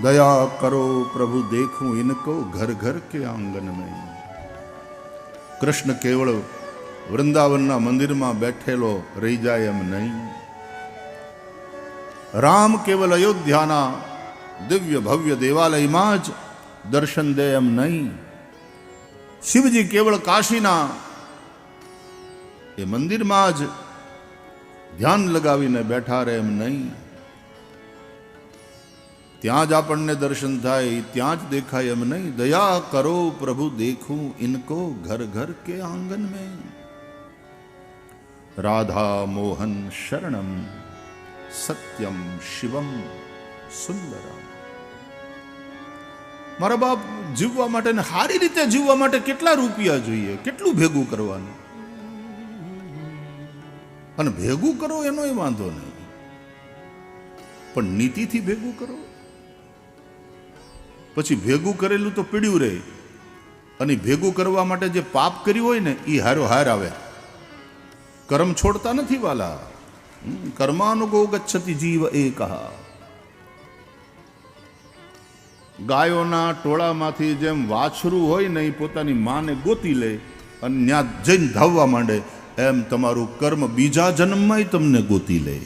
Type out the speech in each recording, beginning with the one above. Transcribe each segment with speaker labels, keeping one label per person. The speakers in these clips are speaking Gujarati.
Speaker 1: दया करो प्रभु देखूं इनको घर घर के आंगन में કૃષ્ણ કેવળ વૃંદાવનના મંદિરમાં બેઠેલો રહી જાય એમ નહીં રામ કેવલ અયોધ્યાના દિવ્ય ભવ્ય દેવાલયમાં જ દર્શન દે એમ નહીં શિવજી કેવળ કાશીના એ મંદિરમાં જ ધ્યાન લગાવીને બેઠા રહે એમ નહીં ત્યાં જ આપણને દર્શન થાય, ત્યાં જ દેખાય એમ નહીં. દયા કરો પ્રભુ, દેખું ઇનકો ઘર ઘર કે આંગન મેં. રાધા મોહન શરણમ, સત્યમ શિવમ સુંદરમ. મારા બાપ જીવવા માટે ને સારી રીતે જીવવા માટે કેટલા રૂપિયા જોઈએ? કેટલું ભેગું કરવાનું? અને ભેગું કરો એનો વાંધો નહીં. પણ નીતિથી ભેગું કરો. પછી ભેગું કરેલું તો પીડ્યું રહે. અને ભેગું કરવા માટે જે પાપ કર્યું હોય ને એ હારો હાર આવે. કર્મ છોડતા નથી વાલા. કર્માનુગો ગચ્છતિ જીવ કહા ગાયોના ટોળામાંથી જેમ વાછરું હોય ને એ પોતાની માને ગોતી લે અને ત્યાં જઈને ધાવવા માંડે, એમ તમારું કર્મ બીજા જન્મમાંય તમને ગોતી લે.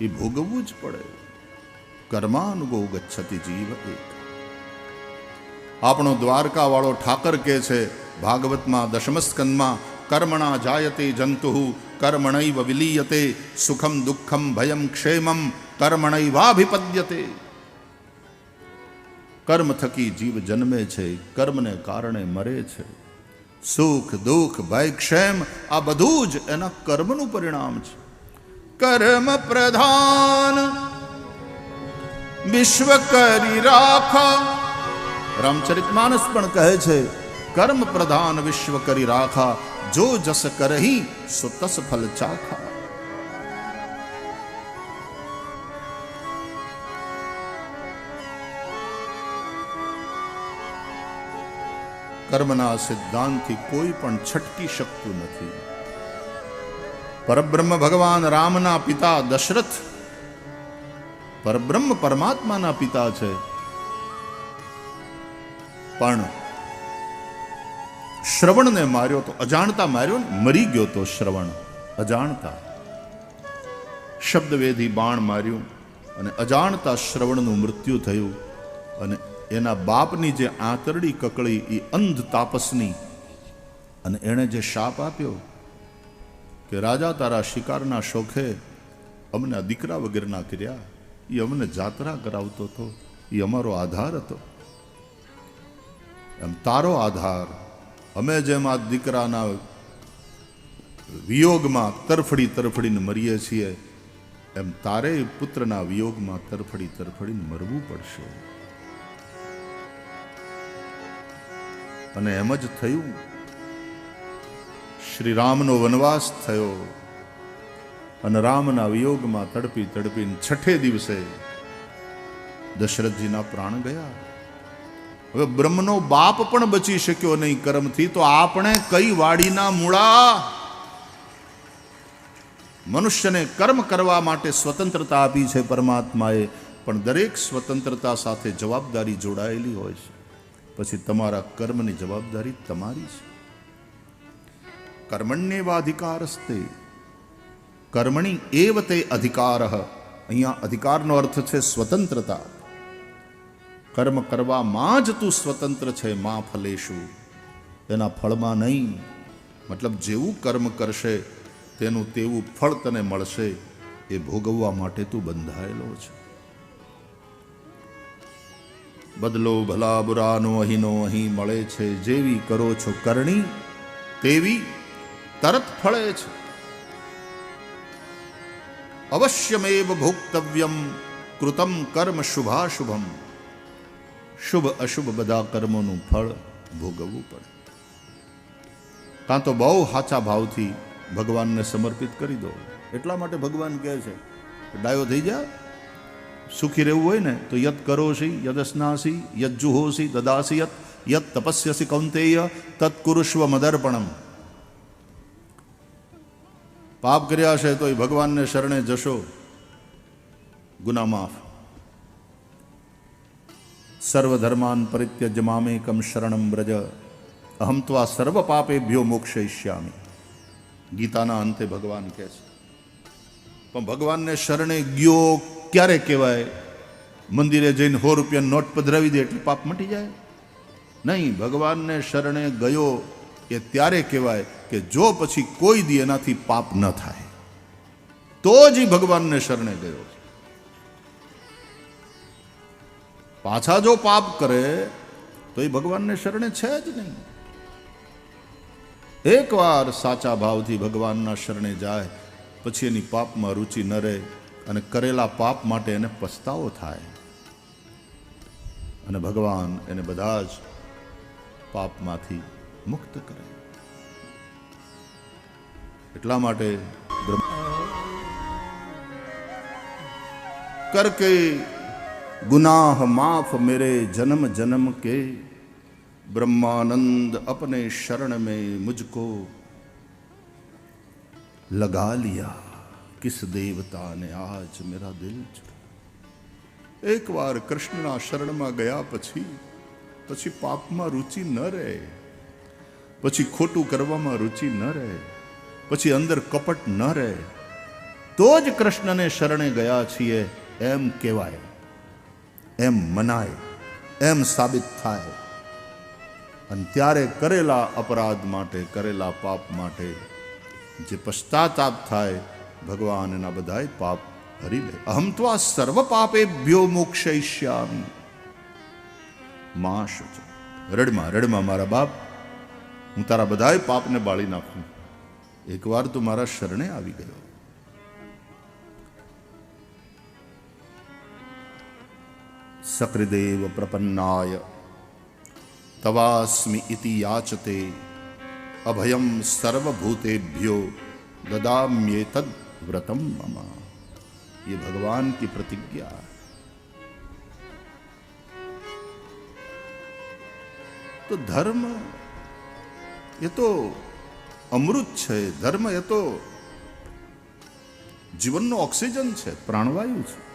Speaker 1: એ ભોગવવું જ પડે. કર્માનુગો ગચ્છતિ જીવ એક. આપણો દ્વારકા વાળો ઠાકર કે છે, ભાગવતમાં દશમસ્કંદમાં, કર્મણા જાયતે જંતુ, કર્મણૈવ વિલીયતે, સુખમ દુઃખમ ભયમ ક્ષેમમ, કર્મણૈવાભિપદ્યતે. કર્મ થકી જીવ જન્મે છે, કર્મને કારણે મરે છે. સુખ, દુઃખ, ભય, ક્ષેમ, આ બધું જ એના કર્મનું પરિણામ છે. કર્મ પ્રધાન વિશ્વ કરી રાખા. રામચરિત માનસ પણ કહે છે, કર્મ પ્રધાન વિશ્વ કરી રાખા. જો જસ કરહી, સો તસ ફલ ચાખા. કર્મના સિદ્ધાંતથી કોઈ પણ છટકી શકતું નથી. પરબ્રહ્મ ભગવાન રામના પિતા દશરથ પરબ્રહ્મ પરમાત્માના પિતા છે. પણ શ્રવણને માર્યો તો અજાણતા માર્યો ને મરી ગયો તો શ્રવણ. અજાણતા. શબ્દવેધી બાણ માર્યું અને અજાણતા શ્રવણનું મૃત્યુ થયું અને એના બાપની જે આંતરડી કકળી એ અંધ તાપસની અને એણે જે શાપ આપ્યો કે, રાજા તારા શિકારના શોખે અમને દીકરા વગેરેના કર્યા. એ અમને જાત્રા કરાવતો હતો. એ અમારો આધાર હતો. એમ તારો આધાર અમે જેમ આ દીકરાના વિયોગમાં તરફડી તરફડીને મરીએ છીએ, એમ તારે પુત્રના વિયોગમાં તરફડી તરફડીને મરવું પડશે. અને એમ જ થયું. શ્રી રામનો વનવાસ થયો. અને રામના વિયોગમાં તડપી તડપીને છઠ્ઠે દિવસે દશરથજીના પ્રાણ ગયા. હવે બ્રહ્મનો બાપ પણ બચી શક્યો નહીં કર્મથી, તો આપણે કઈ વાડીના મૂળા? મનુષ્યને કર્મ કરવા માટે સ્વતંત્રતા આપી છે પરમાત્માએ, પણ દરેક સ્વતંત્રતા સાથે જવાબદારી જોડાયેલી હોય છે. પછી તમારા કર્મની જવાબદારી તમારી છે. કર્મણ્યેવાધિકારસ્તે કર્મણી એવ તે અધિકાર અહીંયા અધિકારનો અર્થ છે સ્વતંત્રતા કર્મ કરવામાં જ તું સ્વતંત્ર છે માં ફલેશું એના ફળમાં નહીં મતલબ જેવું કર્મ કરશે તેનું તેવું ફળ તને મળશે એ ભોગવવા માટે તું બંધાયેલો છે બદલો ભલા બુરાનો અહીંનો અહીં મળે છે જેવી કરો છો કરણી તેવી તરત ફળે છે અવશ્યમેવ ભોક્તવ્યમ કૃતમ કર્મ શુભાશુભમ શુભ અશુભ બધા કર્મોનું ફળ ભોગવવું પડે કાં તો બહુ સાચા ભાવથી ભગવાનને સમર્પિત કરી દો। એટલા માટે ભગવાન કહે છે, ડાયો થઈ જા, સુખી રહેવું હોય ને તો યત કરોશી, યદસ્નાસી, યજ્જુહોસી, દદાસી યત યત તપસ્યસી કૌંતેય, તત્કુરુષ્વ મદર્પણમ। પાપ કર્યા છે તો એ ભગવાનને શરણે જશો. ગુના માફ સર્વધર્માન પરિત્યજ મામેકમ શરણમ વ્રજ. અહમ ત્વા સર્વ પાપેભ્યો મોક્ષયિષ્યામી. ગીતાના અંતે ભગવાન કહે છે, પણ ભગવાનને શરણે ગયો ક્યારે કહેવાય? મંદિરે જઈને સો રૂપિયા નોટ પધરાવી દે એટલે પાપ મટી જાય? નહીં, ભગવાનને શરણે ગયો એ ત્યારે કહેવાય કે જો પછી કોઈ દી એનાથી પાપ ન થાય, તો જ ઈ ભગવાનને શરણે ગયો પાછા જો પાપ કરે, તો એ ભગવાનને શરણે છે જ નહીં. એકવાર સાચા ભાવથી ભગવાનના શરણે જાય, પછી એની પાપમાં રુચિ ન રહે અને કરેલા પાપ માટે એને પસ્તાવો થાય. અને ભગવાન એને બધા જ પાપમાંથી મુક્ત કરે એટલા માટે બ્રહ્મ करके गुनाह माफ मेरे जन्म जन्म के ब्रह्मानंद अपने शरण में मुझको लगा लिया किस देवता ने आज मेरा दिल चुरा એક વાર કૃષ્ણના શરણમાં ગયા પછી પછી પાપમાં રુચિ ન રહે પછી ખોટું કરવામાં રુચિ ન રહે, પછી અંદર કપટ ન રહે. તો જ કૃષ્ણને શરણે ગયા છીએ, એમ કહેવાય, એમ મનાય, એમ સાબિત થાય. અને ત્યારે કરેલા અપરાધ માટે, કરેલા પાપ માટે જે પશ્ચાતાપ થાય, ભગવાન એના બધાય પાપ હરી લે. અહમ તો આ સર્વ પાપે ભ્યો મોક્ષયિષ્યામિ. માં શુચ. રડમાં રડમાં મારા બાપ હું તારા બધાય પાપને બાળી નાખું એકવાર તું મારા શરણે આવી ગયો સકૃદેવ પ્રપન્નાય તવાસ્મિ ઇતિ યાચતે અભયમ સર્વભૂતેભ્યો દદામ્યેતદ व्रतम ममा ये भगवान की प्रतिज्ञा तो धर्म એ તો અમૃત છે ધર્મ, એ તો જીવનનો ઓક્સિજન છે, પ્રાણવાયુ છે.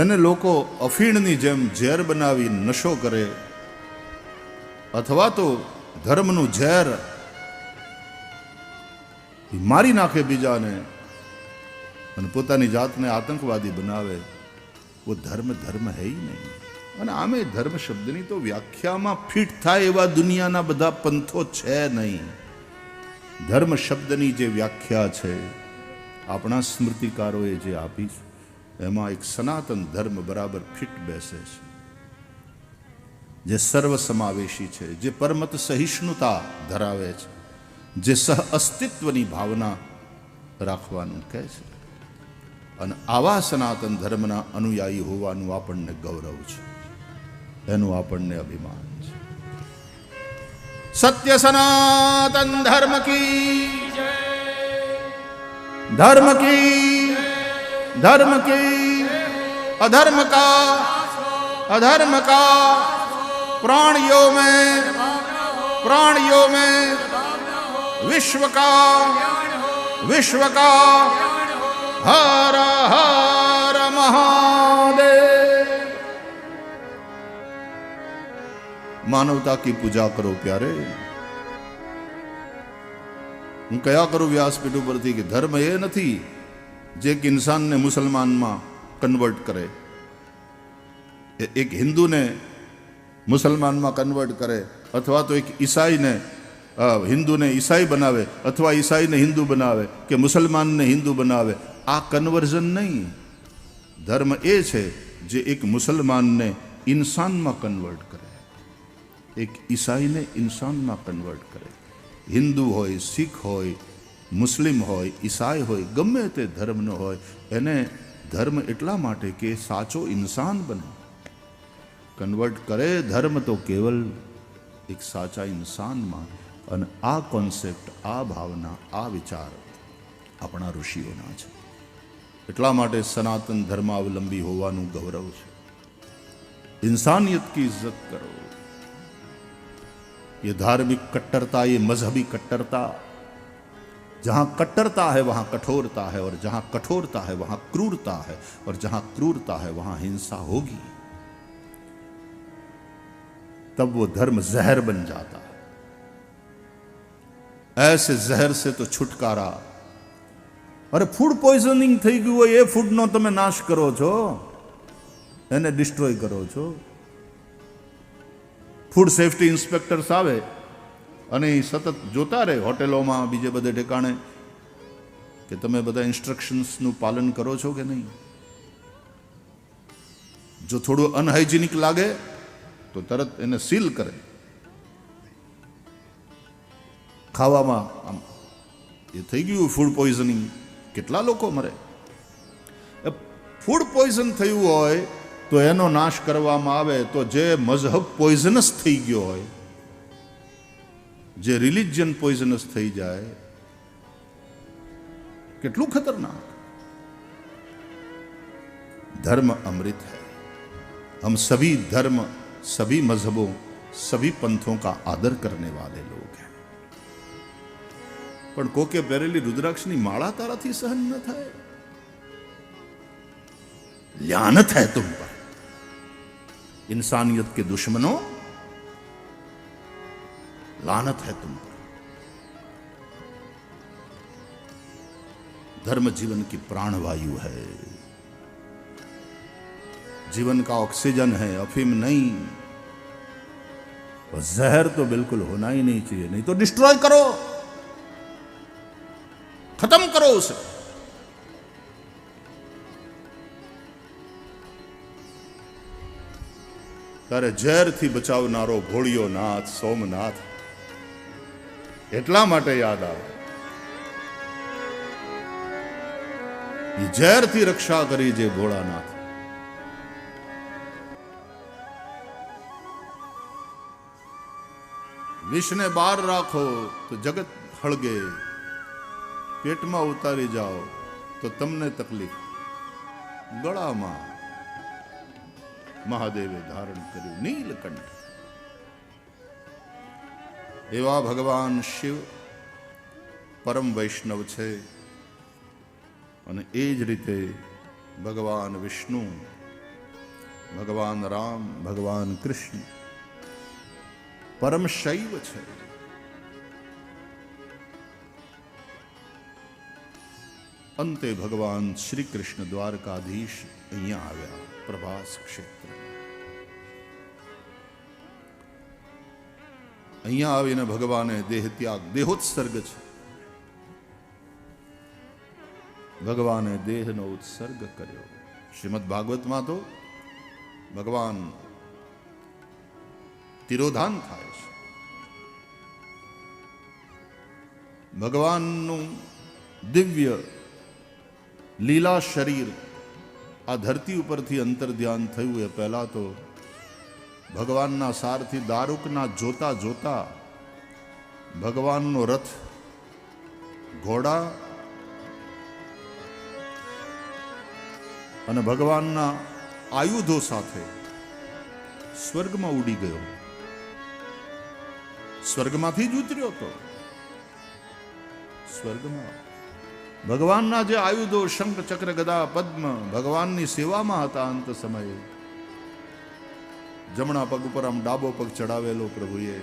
Speaker 1: એને લોકો અફીણની જેમ ઝેર બનાવી નશો કરે, અથવા તો ધર્મનું ઝેર મારી નાખે બીજાને અને પોતાની જાતને આતંકવાદી બનાવે वो ધર્મ ધર્મ હૈ નહીં. અને આમે ધર્મ શબ્દની તો વ્યાખ્યામાં ફિટ થાય એવા દુનિયાના બધા પંથો છે નહીં. ધર્મ શબ્દની જે વ્યાખ્યા છે, આપણા સ્મૃતિકારોએ જે આપી છે, એમાં એક સનાતન ધર્મ બરાબર ફિટ બેસે છે. જે સર્વસમાવેશી છે, જે પરમત સહિષ્ણુતા ધરાવે છે, જે સહ અસ્તિત્વની ભાવના રાખવાનું કહે છે. અને આવા સનાતન ધર્મના અનુયાયી હોવાનું આપણને ગૌરવ છે. એનું આપણને અભિમાન છે. સત્ય સનાતન ધર્મ કી ધર્મ કી ધર્મ કી અધર્મ કા અધર્મ કા પ્રાણિયો મે પ્રાણિયો મે વિશ્વ કા વિશ્વ કા હર હર મહા માનવતા કી પૂજા કરો પ્યારે. હું કયા કરું વ્યાસપીઠ ઉપરથી કે ધર્મ એ નથી જે એક ઇન્સાનને મુસલમાનમાં કન્વર્ટ કરે. એક હિન્દુને મુસલમાનમાં કન્વર્ટ કરે અથવા તો એક ઈસાઈને હિન્દુને ઈસાઈ બનાવે અથવા ઈસાઈને હિન્દુ બનાવે કે મુસલમાનને હિન્દુ બનાવે. આ કન્વર્ઝન નહીં. ધર્મ એ છે જે એક મુસલમાનને ઇન્સાનમાં કન્વર્ટ કરે. એક ઈસાઈને ઇન્સાનમાં કન્વર્ટ કરે. હિન્દુ હોય, શીખ હોય, મુસ્લિમ હોય, ઈસાઈ હોય, ગમે તે ધર્મનો હોય, એને ધર્મ એટલા માટે કે સાચો ઇન્સાન બને. કન્વર્ટ કરે ધર્મ તો કેવલ એક સાચા ઇન્સાનમાં અને આ કોન્સેપ્ટ આ ભાવના, આ વિચાર આપણા ઋષિઓના છે. એટલા માટે સનાતન ધર્માવલંબી હોવાનું ગૌરવ છે. ઇન્સાનિયત કી ઇજ્જત કરો. ये धार्मिक कट्टरता ये मजहबी कट्टरता जहां कट्टरता है वहां कठोरता है और जहां कठोरता है वहां क्रूरता है और जहां क्रूरता है वहां हिंसा होगी तब वो धर्म जहर बन जाता है ऐसे जहर से तो छुटकारा અરે ફૂડ પોઈઝનિંગ થઈ ગયું હોય એ ફૂડનો તમે નાશ કરો છો એને ડિસ્ટ્રોય કરો છો ફૂડ સેફ્ટી ઇન્સ્પેક્ટર્સ આવે અને એ સતત જોતા રહે હોટેલોમાં બીજે બધે ઠેકાણે કે તમે બધા ઇન્સ્ટ્રક્શન્સનું પાલન કરો છો કે નહીં? જો થોડું અનહાઇજીનિક લાગે, તો તરત એને સીલ કરે. ખાવામાં આમ, એ થઈ ગયું ફૂડ પોઈઝનિંગ. કેટલા લોકો મરે? ફૂડ પોઈઝન થયું હોય તો એનો નાશ કરવામાં આવે તો જે મઝહબ પોઈઝનસ થઈ ગયો હોય જે રિલિજિયન પોઈઝનસ થઈ જાય કેટલું ખતરનાક धर्म अमृत है हम सभी धर्म सभी मजहबों सभी पंथों का आदर करने वाले लोग हैं પણ કોકે પહેરેલી રુદ્રાક્ષની માળા તારાથી સહન ન થાય લ્યાનત है तुम पर इंसानियत के दुश्मनों, लानत है तुम धर्म जीवन की प्राणवायु है। जीवन का ऑक्सीजन है, अफीम नहीं। और जहर तो बिल्कुल होना ही नहीं चाहिए, नहीं तो डिस्ट्रॉय करो। खत्म करो उसे। તારે ઝેરથી બચાવનારો ભોળિયો નાથ, સોમનાથ. એટલા માટે યાદ આવે. ઝેરથી રક્ષા કરી જે ભોળાનાથ વિષને બહાર રાખો તો જગત હળગે. પેટમાં ઉતારી જાઓ તો તમને તકલીફ. ગળામાં મહાદેવે ધારણ કર્યું નીલકંઠ. એવા ભગવાન શિવ પરમ વૈષ્ણવ છે અને એ જ રીતે ભગવાન વિષ્ણુ, ભગવાન રામ, ભગવાન કૃષ્ણ પરમ શૈવ છે. અંતે ભગવાન શ્રી કૃષ્ણ દ્વારકાધીશ અહીંયા આવ્યા પ્રભાસ ક્ષેત્ર. અહીંયા આવીને ભગવાને દેહ ત્યાગ દેહોત્સર્ગ છે. ભગવાને દેહનો ઉત્સર્ગ કર્યો. શ્રીમદ ભાગવતમાં તો ભગવાન તિરોધાન થાય છે. ભગવાનનું દિવ્ય લીલા શરીર આ ધરતી ઉપરથી અંતર ધ્યાન થયું એ પહેલા તો ભગવાનના સારથી દારૂકના જોતા જોતા ભગવાનનો રથ ઘોડા અને ભગવાનના આયુધો સાથે સ્વર્ગમાં ઉડી ગયો. સ્વર્ગમાંથી જ ઉતર્યો તો. સ્વર્ગમાં ભગવાનના જે આયુધો, શંખ, ચક્ર, ગદા, પદ્મ ભગવાનની સેવામાં હતા અંત સમયે. જમણા પગ ઉપર આમ ડાબો પગ ચડાવેલો પ્રભુએ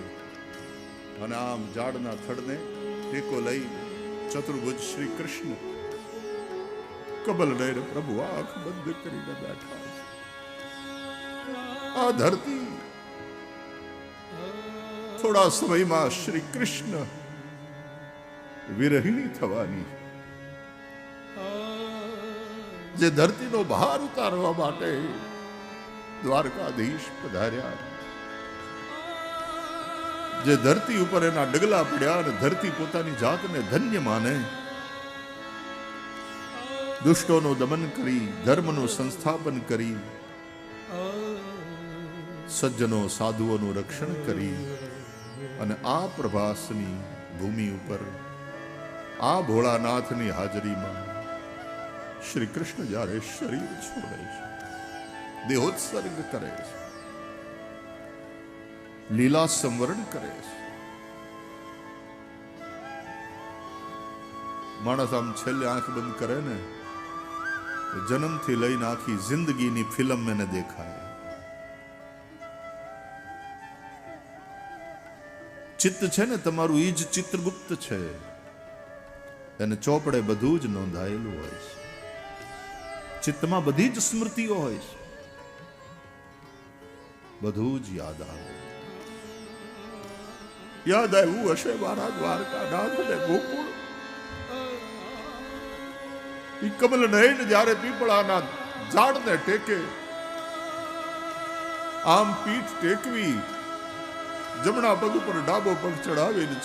Speaker 1: અને આમ ઝાડના થડને ટેકો લઈ ચતુર્ભુજ શ્રી કૃષ્ણ કબલ લઈને પ્રભુ આંખ બંધ કરીને બેઠા. આ ધરતી થોડા સમયમાં શ્રી કૃષ્ણ વિરહિણી થવાની જે ધરતીનો ભાર ઉતારવા માટે દ્વારકાધીશ પધાર્યા. જે ધરતી ઉપર એના ડગલા પડ્યા અને ધરતી પોતાની જાતને ધન્ય માને, દુષ્ટોનું દમન કરી, ધર્મનું સંસ્થાપન કરી, સજ્જનો સાધુઓનું રક્ષણ કરી અને આ પ્રભાસની ભૂમિ ઉપર આ ભોળાનાથની હાજરીમાં શ્રી કૃષ્ણ જ્યારે શરીર છોડે છે, દેહોત્સર્ગ કરે છે, લીલા સંવરણ કરે છે. માણસ આમ છેલ્લે આંખ બંધ કરે ને જન્મથી લઈને આખી જિંદગીની ફિલ્મ એને દેખાય. ચિત્ત છે ને, તમારું ઈ જ ચિત્રગુપ્ત છે. એને ચોપડે બધું જ નોંધાયેલું હોય છે. ચિત્તમાં બધી જ સ્મૃતિઓ હોય છે. બધું જ યાદ આવે. યાદ આવ્યું હશે મારા દ્વારકા નાથ ને ગોકુળ કમલ નયન જ્યારે પીપળાના ઝાડને ટેકે, આમ પીઠ ટેકવી, જમણા પગ ઉપર ડાબો પગ ચડાવીને